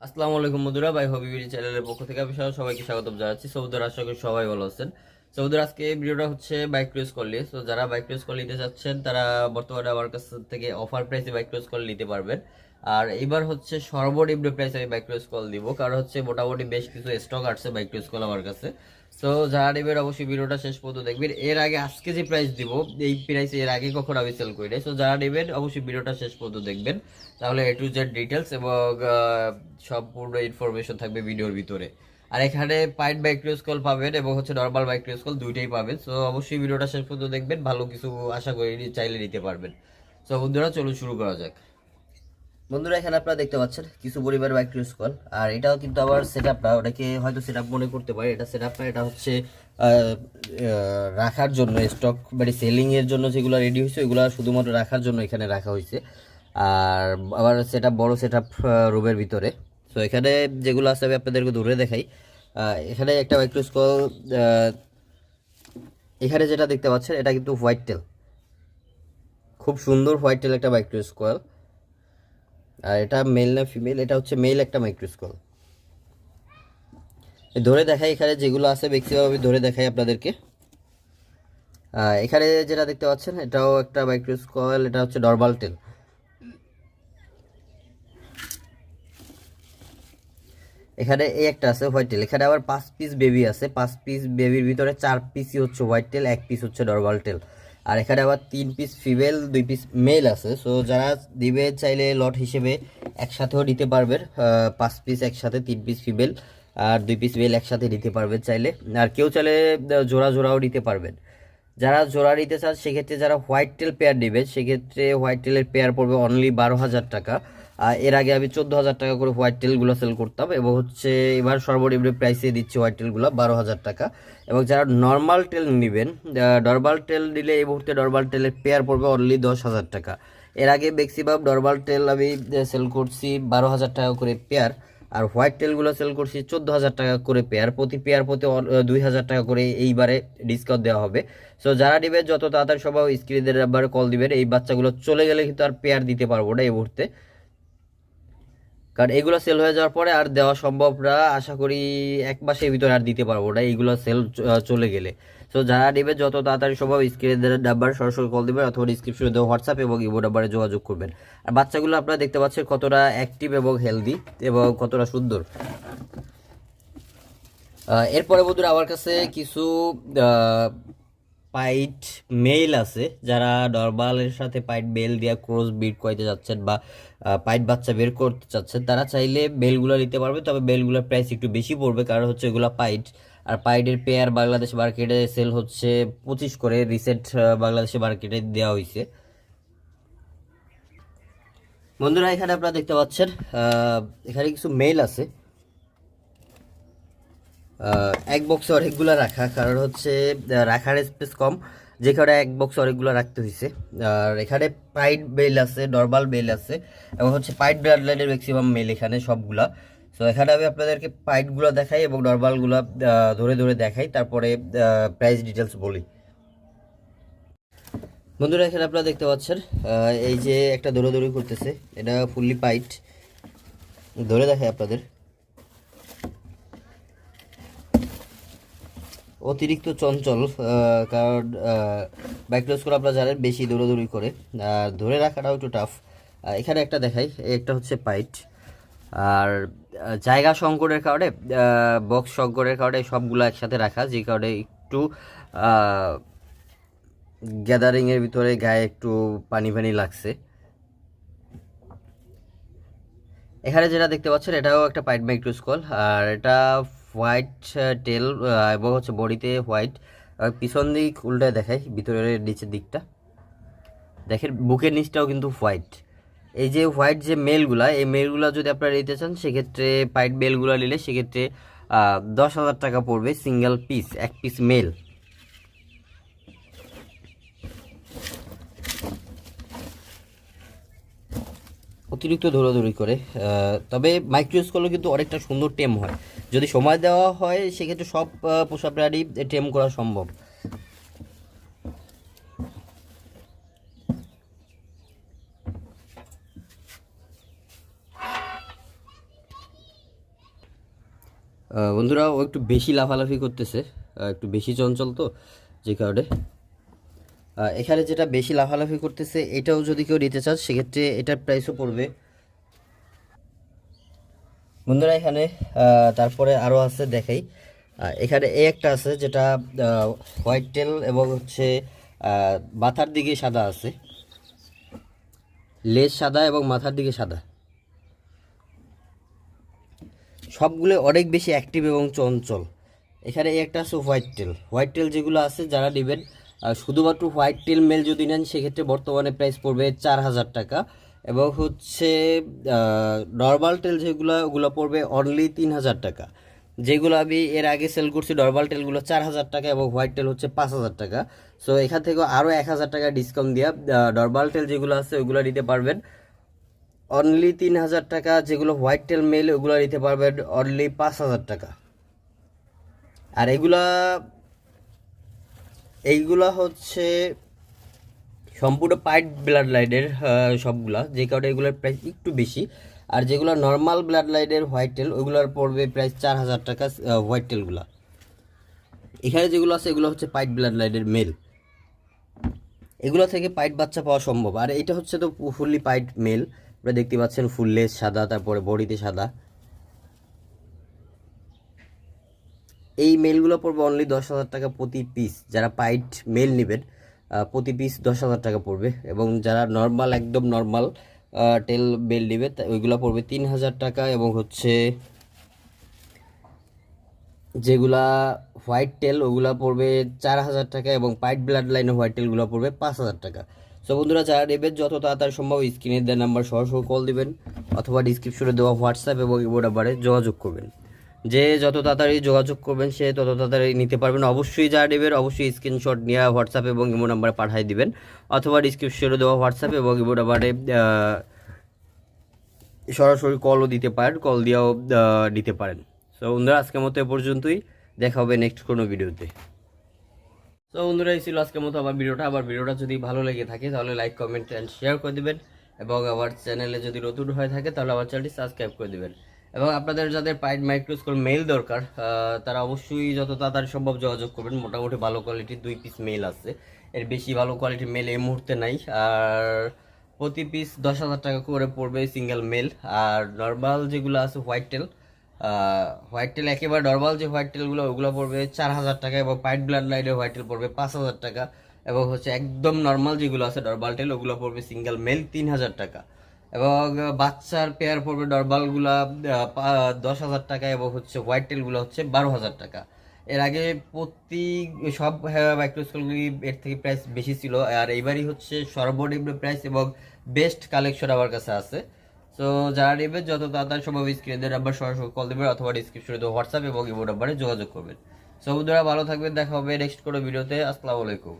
আসসালামু আলাইকুম বন্ধুরা, ভাই হবি বিডি চ্যানেলের পক্ষ থেকে আমি সবাই- সবাইকে স্বাগত জানাচ্ছি। সৌদুর, আশা করি সবাই ভালো আছেন। সৌদুর, আজকে এই ভিডিওটা হচ্ছে বাইক ক্রুজ করলে তো যারা বাইক ক্রুজ কল নিতে চাচ্ছেন, তারা বর্তমানে আমার কাছ থেকে অফার প্রাইসে বাইক ক্রুজ কল নিতে পারবেন। আর এবার হচ্ছে সর্বনিম্ন প্রাইস আমি বাইক ক্রুজ কল দিব, কারণ হচ্ছে মোটামুটি বেশ কিছু স্টক আসছে বাইক ক্রুজ কল আমার কাছে। তো যারা নেবেন অবশ্যই ভিডিওটা শেষ পর্যন্ত দেখবেন। এর আগে আজকে যে প্রাইস দিব, এই প্রাইস এর আগে কখন আমি সেল করি নাই। তো যারা নেবেন অবশ্যই ভিডিওটা শেষ পর্যন্ত দেখবেন। তাহলে এ টু জেড ডিটেলস এবং সম্পূর্ণ ইনফরমেশন থাকবে ভিডিওর ভিতরে। আর এখানে পাইট বাইক পাবেন এবং হচ্ছে নর্মাল বাইক কল দুইটাই পাবেন। সো অবশ্যই ভিডিওটা শেষ পর্যন্ত দেখবেন। ভালো কিছু আশা করি চাইলে নিতে পারবেন। সো বন্ধুরা, চলুন শুরু করা যাক। বন্ধুরা, এখানে আপনারা দেখতে পাচ্ছেন কিছু পরিবার বাইক ইউজ কল আর এটাও কিন্তু আবার সেট আপটা ওটাকে হয়তো সেট মনে করতে পারে, এটা সেট আপটা এটা হচ্ছে রাখার জন্য স্টক মানে সেলিং এর জন্য যেগুলো রেডি হয়েছে, ওইগুলো শুধুমাত্র রাখার জন্য এখানে রাখা হয়েছে। আর আবার সেটা বড় সেট আপ রুমের ভিতরে। তো এখানে যেগুলো আছে, আমি আপনাদেরকে দূরে দেখাই। এখানে একটা বাইক ইউজ কল এখানে যেটা দেখতে পাচ্ছেন, এটা কিন্তু হোয়াইট টেল খুব সুন্দর হোয়াইট টেল একটা বাইক ইউজ কল আর এটা মেল না ফিমেল এটা হচ্ছে মেল একটা মাইক্রোস্কোল ধরে দেখাই এখানে যেগুলো আছে আমি ধরে দেখাই আপনাদেরকে। এখানে যেটা দেখতে পাচ্ছেন, এটাও একটা মাইক্রোস্কোল এটা হচ্ছে ডরবাল টেল এখানে এই একটা আছে হোয়াইট টেল এখানে আবার পাঁচ পিস বেবি আছে। পাঁচ পিস বেবির ভিতরে চার পিসই হচ্ছে হোয়াইট টেল এক পিস হচ্ছে ডরবাল টেল আর এখানে আবার তিন পিস ফিমেল দুই পিস মেল আছে। সো যারা দিবে চাইলে লট হিসেবে একসাথেও নিতে পারবে। পাঁচ পিস একসাথে, তিন পিস ফিমেল আর দুই পিস মেল একসাথে নিতে পারবেন চাইলে। আর কেউ চাইলে জোড়া জোড়াও নিতে পারবেন। যারা জোড়া নিতে চান, সেক্ষেত্রে যারা হোয়াইট টেল পেয়ার নেবে সেক্ষেত্রে হোয়াইট টেলের পেয়ার পড়বে অনলি বারো হাজার টাকা। এর আগে আমি চোদ্দ হাজার টাকা করে হোয়াইট টেলগুলো সেল করতাম এবং হচ্ছে এবার সর্বনিম্ন প্রাইসে দিচ্ছি হোয়াইট টেলগুলো বারো হাজার টাকা। এবং যারা নর্মাল টেল নেবেন নর্মাল টেল নিলে এই মুহূর্তে নর্মাল টেলের পেয়ার পড়বে অনলি দশ হাজার টাকা। এর আগে ম্যাক্সিমাম নর্মাল টেল আমি সেল করছি বারো হাজার টাকা করে পেয়ার আর হোয়াইট টেলগুলো সেল করছি চোদ্দ হাজার টাকা করে পেয়ার প্রতি পেয়ার প্রতি দুই হাজার টাকা করে এইবারে ডিসকাউন্ট দেওয়া হবে। সো যারা নেবেন, যত তাড়াতাড়ি সবাই স্ক্রিনের নাম্বারে কল দিবেন। এই বাচ্চাগুলো চলে গেলে কিন্তু আর পেয়ার দিতে পারব না এই মুহূর্তে। কারণ এগুলো সেল হয়ে যাওয়ার পরে আর দেওয়া সম্ভব না। আশা করি এক মাসের ভিতরে আর দিতে পারব না। এইগুলো সেল চলে গেলে। সো যারা নেবে, যত তাড়াতাড়ি সম্ভব স্ক্রিনের নাম্বার সরাসরি কল দেবেন অথবা ডিসক্রিপশনে দেওয়া হোয়াটসঅ্যাপ এবং ইমো নাম্বারে যোগাযোগ করবেন। আর বাচ্চাগুলো আপনারা দেখতে পাচ্ছেন কতটা অ্যাক্টিভ এবং হেলদি এবং কতটা সুন্দর। এরপরে বন্ধুরা আমার কাছে কিছু পাইট মেল আছে, যারা নর্মালের সাথে পাইট মেল দিয়ে ক্রস বিট করাইতে যাচ্ছেন বা পাইট বাচ্চা বের করতে চাচ্ছেন, তারা চাইলে বেলগুলো নিতে পারবে, তবে বেলগুলোর প্রাইস একটু বেশি পড়বে, কারণ হচ্ছে এগুলো পাইট। আর পাইটের পেয়ার বাংলাদেশ মার্কেটে সেল হচ্ছে পঁচিশ করে, রিসেন্ট বাংলাদেশে মার্কেটে দেওয়া হয়েছে বন্ধুরা, এখানে আপনারা দেখতে পাচ্ছেন এখানে কিছু মেল আছে। এক বক্সে অনেকগুলো রাখা, কারণ হচ্ছে রাখার স্পেস কম। যে কারণে এক বক্সে অনেকগুলো রাখতে হয়েছে আর এখানে পাইট বেল আছে নর্মাল বেল আছে, এবং হচ্ছে পাইট ব্রাড লাইনের ম্যাক্সিমাম মেল এখানে সবগুলা। তো এখানে আমি আপনাদেরকে পাইটগুলো দেখাই এবং নর্মালগুলো ধরে ধরে দেখাই, তারপরে প্রাইস ডিটেলস বলি। বন্ধুরা, এখানে আপনারা দেখতে পাচ্ছেন এই যে একটা দৌড়াদৌড়ি করতেছে, এটা ফুললি পাইট ধরে দেখাই আপনাদের। অতিরিক্ত চঞ্চল কারণ বাইক রেস করে আপনারা জানেন বেশি দৌড়াদৌড়ি করে। আর ধরে রাখাটাও একটু টাফ এখানে একটা দেখাই একটা হচ্ছে পাইট আর জায়গা সংকটের কারণে বক্স সংকটের কারণে সবগুলো একসাথে রাখা, যে কারণে একটু গ্যাদারিংয়ের ভিতরে গায়ে একটু পানি পানি লাগছে। এখানে যেটা দেখতে পাচ্ছেন, এটাও একটা পাইট মাইক্রোস্কল আর এটা হোয়াইট টেল এবং হচ্ছে বডিতে হোয়াইট। পিছন দিক উল্টায় দেখাই, ভিতরের নিচের দিকটা। দেখেন, বুকের নিচটাও কিন্তু হোয়াইট। এই যে হোয়াইট যে মেলগুলা, এই মেলগুলা যদি আপনারা নিতে চান, সেক্ষেত্রে পাইট মেলগুলা নিলে সেক্ষেত্রে দশ হাজার টাকা পড়বে সিঙ্গেল পিস, এক পিস মেল। অতিরিক্ত দৌড়াদৌড়ি করে তবে মাইক্রোস্কোলও কিন্তু অনেকটা সুন্দর টেম হয়। যদি সময় দেওয়া হয়, সেক্ষেত্রে সব পোষা প্রাণী টেম করা সম্ভব। বন্ধুরা, ও একটু বেশি লাফালাফি করতেছে একটু বেশি চঞ্চল তো, যে কারণে। এখানে যেটা বেশি লাফালাফি করতেছে, এটাও যদি কেউ নিতে চান, সেক্ষেত্রে এটার প্রাইসও পড়বে। বন্ধুরা, এখানে তারপরে আরও আছে, দেখাই। এখানে এই একটা আছে, যেটা হোয়াইট টেল এবং হচ্ছে মাথার দিকে সাদা আছে। লেজ সাদা এবং মাথার দিকে সাদা। সবগুলো অনেক বেশি অ্যাক্টিভ এবং চঞ্চল। এখানে একটা আছে হোয়াইট টেল হোয়াইট টেল যেগুলো আছে, যারা নেবেন শুধুমাত্র হোয়াইট টেল মেল যদি নেন, সেক্ষেত্রে বর্তমানে প্রাইস পড়বে চার হাজার টাকা। এবং হচ্ছে নর্মাল টেল যেগুলো, ওগুলো পড়বে অনলি তিন হাজার টাকা। যেগুলো আমি এর আগে সেল করছি, নর্মাল টেলগুলো চার হাজার টাকা এবং হোয়াইট টেল হচ্ছে পাঁচ হাজার টাকা। সো এখান থেকে আরও এক হাজার টাকা ডিসকাউন্ট দিয়ে নর্মাল টেল যেগুলো আছে, ওগুলো নিতে পারবেন। অনলি তিন হাজার টাকা, যেগুলো হোয়াইট টেল মেল, ওগুলো নিতে পারবেন অনলি পাঁচ হাজার টাকা। আর এগুলা এইগুলা হচ্ছে সম্পূর্ণ পাইট ব্লাড লাইনের সবগুলা। যে কারণে এগুলোর প্রাইস একটু বেশি। আর যেগুলো নর্মাল ব্লাড লাইনের হোয়াইট টেল ওইগুলোর পড়বে প্রাইস চার হাজার টাকা হোয়াইট টেলগুলা এখানে যেগুলো আছে, এগুলো হচ্ছে পাইট ব্লাড লাইনের মেল এগুলো থেকে পাইট বাচ্চা পাওয়া সম্ভব। আর এটা হচ্ছে তো ফুললি পাইট মেল আপনারা দেখতে পাচ্ছেন ফুল লেস সাদা, তারপরে বডিতে সাদা। এই মেলগুলো পড়বে অনলি দশ হাজার টাকা প্রতি পিস যারা পাইট মেল নেবেন প্রতি পিস দশ হাজার টাকা পড়বে এবং যারা নর্মাল একদম নর্মাল টেল মেল নেবে ওইগুলো পড়বে তিন হাজার টাকা এবং হচ্ছে যেগুলা হোয়াইট টেল ওগুলা পড়বে চার হাজার টাকা এবং পাইট ব্লাড লাইনের হোয়াইট টেলগুলো পড়বে পাঁচ হাজার টাকা। সো বন্ধুরা, যারা নেবেন, যত তাড়াতাড়ি সম্ভব স্ক্রিনে দেওয়া নাম্বার সরাসরি কল দিবেন, অথবা ডিসক্রিপশনে দেওয়া হোয়াটসঅ্যাপ এবং ইমো নাম্বারে যোগাযোগ করবেন। যে যত তাড়াতাড়ি যোগাযোগ করবেন, সে তত তাড়াতাড়ি নিতে পারবেন। অবশ্যই যারা নেবেন, অবশ্যই স্ক্রিনশট নিয়ে হোয়াটসঅ্যাপ এবং ইমো নাম্বারে পাঠিয়ে দিবেন, অথবা ডিসক্রিপশনে দেওয়া হোয়াটসঅ্যাপ এবং ইমো নাম্বারে সরাসরি কলও দিতে পারেন কল দিয়েও নিতে পারেন। সো বন্ধুরা, আজকের মতো এ পর্যন্তই। দেখা হবে নেক্সট কোনো ভিডিওতে তো বন্ধুরা, এই ছিল আজকের মতো আমার ভিডিওটা আবার ভিডিওটা যদি ভালো লেগে থাকে, তাহলে লাইক কমেন্ট অ্যান্ড শেয়ার করে দিবেন। এবং আমার চ্যানেলে যদি নতুন হয়ে থাকে, তাহলে আমার চ্যানেলটি সাবস্ক্রাইব করে দিবেন। এবং আপনাদের যাদের পাইড মাইক্রোস্কোপ মেল দরকার তারা অবশ্যই যত তাড়াতাড়ি সম্ভব যোগাযোগ করবেন। মোটামুটি ভালো কোয়ালিটির দুই পিস মেল আছে। এর বেশি ভালো কোয়ালিটির মেল এই মুহূর্তে নাই। আর প্রতি পিস দশ হাজার টাকা করে পড়বে সিঙ্গেল মেল আর নর্মাল যেগুলো আছে হোয়াইট টেল হোয়াইট টেল একেবারে নর্মাল যে হোয়াইট টেলগুলো ওগুলো পড়বে চার হাজার টাকা এবং পাইট ব্লাড লাইনের হোয়াইট টেল পড়বে পাঁচ হাজার টাকা। এবং হচ্ছে একদম নর্মাল যেগুলো আছে নর্মাল টেল ওগুলো পড়বে সিঙ্গেল মেল তিন হাজার টাকা। এবং বাচ্চার পেয়ার পড়বে নর্মালগুলা দশ হাজার টাকা এবং হচ্ছে হোয়াইট টেলগুলো হচ্ছে বারো হাজার টাকা। এর আগে প্রতি সব মাইক্রোস্কোপগুলি এর থেকে প্রাইস বেশি ছিল। আর এইবারই হচ্ছে সর্বনিম্ন প্রাইস এবং বেস্ট কালেকশন আমার কাছে আছে। তো যারা নেবেন যত তাড়াতাড়ি সম্ভব স্ক্রিনের নাম্বার সরাসরি কল দেবেন অথবা ডিসক্রিপশনে হোয়াটসঅ্যাপ এবং ইমো নাম্বারে যোগাযোগ করবেন। সো ভালো থাকবেন, দেখা হবে নেক্সট কোনো ভিডিওতে আসসালামু আলাইকুম।